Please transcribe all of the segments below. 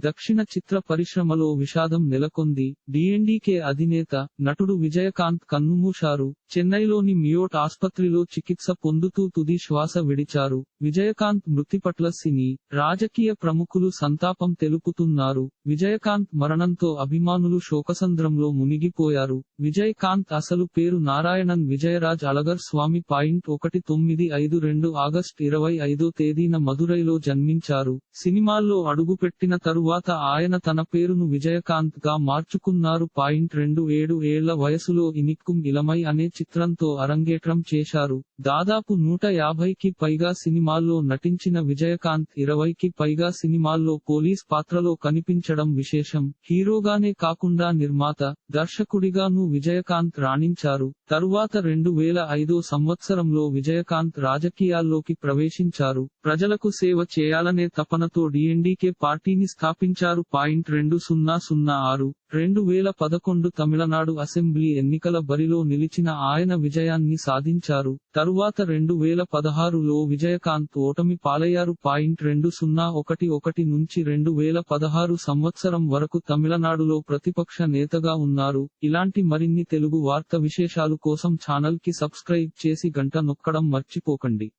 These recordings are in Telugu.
దక్షిణ చిత్ర పరిశ్రమలో విషాదం నెలకొంది. డిఎన్డీకే అధినేత నటుడు విజయకాంత్ కన్నుమూశారు. చెన్నైలోని మియోట్ ఆస్పత్రిలో చికిత్స పొందుతూ తుది శ్వాస విడిచారు. విజయకాంత్ మృతి పట్ల సినీ రాజకీయ ప్రముఖులు సంతాపం తెలుపుతున్నారు. విజయకాంత్ మరణంతో అభిమానులు శోకసంద్రంలో మునిగిపోయారు. విజయకాంత్ అసలు పేరు నారాయణన్ విజయరాజ్ అలగర్ స్వామి పాయింట్ ఒకటి తొమ్మిది ఐదు రెండు ఆగస్ట్ ఇరవై ఐదో తేదీన మదురైలో జన్మించారు. సినిమాల్లో అడుగుపెట్టిన తరువాత తరువాత ఆయన తన పేరును విజయకాంత్గా మార్చుకున్నారు. పాయింట్ రెండు ఏడు ఏళ్ళ వయసులో ఇనిక్కుం ఇలమై అనే చిత్రంతో అరంగేట్రం చేశారు. దాదాపు నూట యాభైకి పైగా సినిమాల్లో నటించిన విజయకాంత్ ఇరవైకి పైగా సినిమాల్లో పోలీస్ పాత్రలో కనిపించడం విశేషం. హీరోగానే కాకుండా నిర్మాత దర్శకుడిగాను విజయకాంత్ రాణించారు. తరువాత రెండు వేల ఐదో సంవత్సరంలో విజయకాంత్ రాజకీయాల్లోకి ప్రవేశించారు. ప్రజలకు సేవ చేయాలనే తపనతో డిఎన్డీకే పార్టీని స్థాపించారు పాయింట్ రెండు సున్నా సున్నా ఆరు. రెండు వేల పదకొండు తమిళనాడు అసెంబ్లీ ఎన్నికల బరిలో నిలిచిన ఆయన విజయాన్ని సాధించారు. తరువాత రెండు వేల పదహారులో విజయకాంత్ ఓటమి పాలయ్యారు. పాయింట్ రెండు సున్నా ఒకటి ఒకటి నుంచి రెండు వేల పదహారు సంవత్సరం వరకు తమిళనాడులో ప్రతిపక్ష నేతగా ఉన్నారు. ఇలాంటి మరిన్ని తెలుగు వార్త విశేషాలు కోసం ఛానల్కి సబ్స్క్రైబ్ చేసి గంట నొక్కడం మర్చిపోకండి.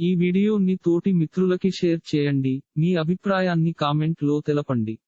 ఈ వీడియోని తోటి మిత్రులకి షేర్ చేయండి. మీ అభిప్రాయాన్ని కామెంట్లో తెలపండి.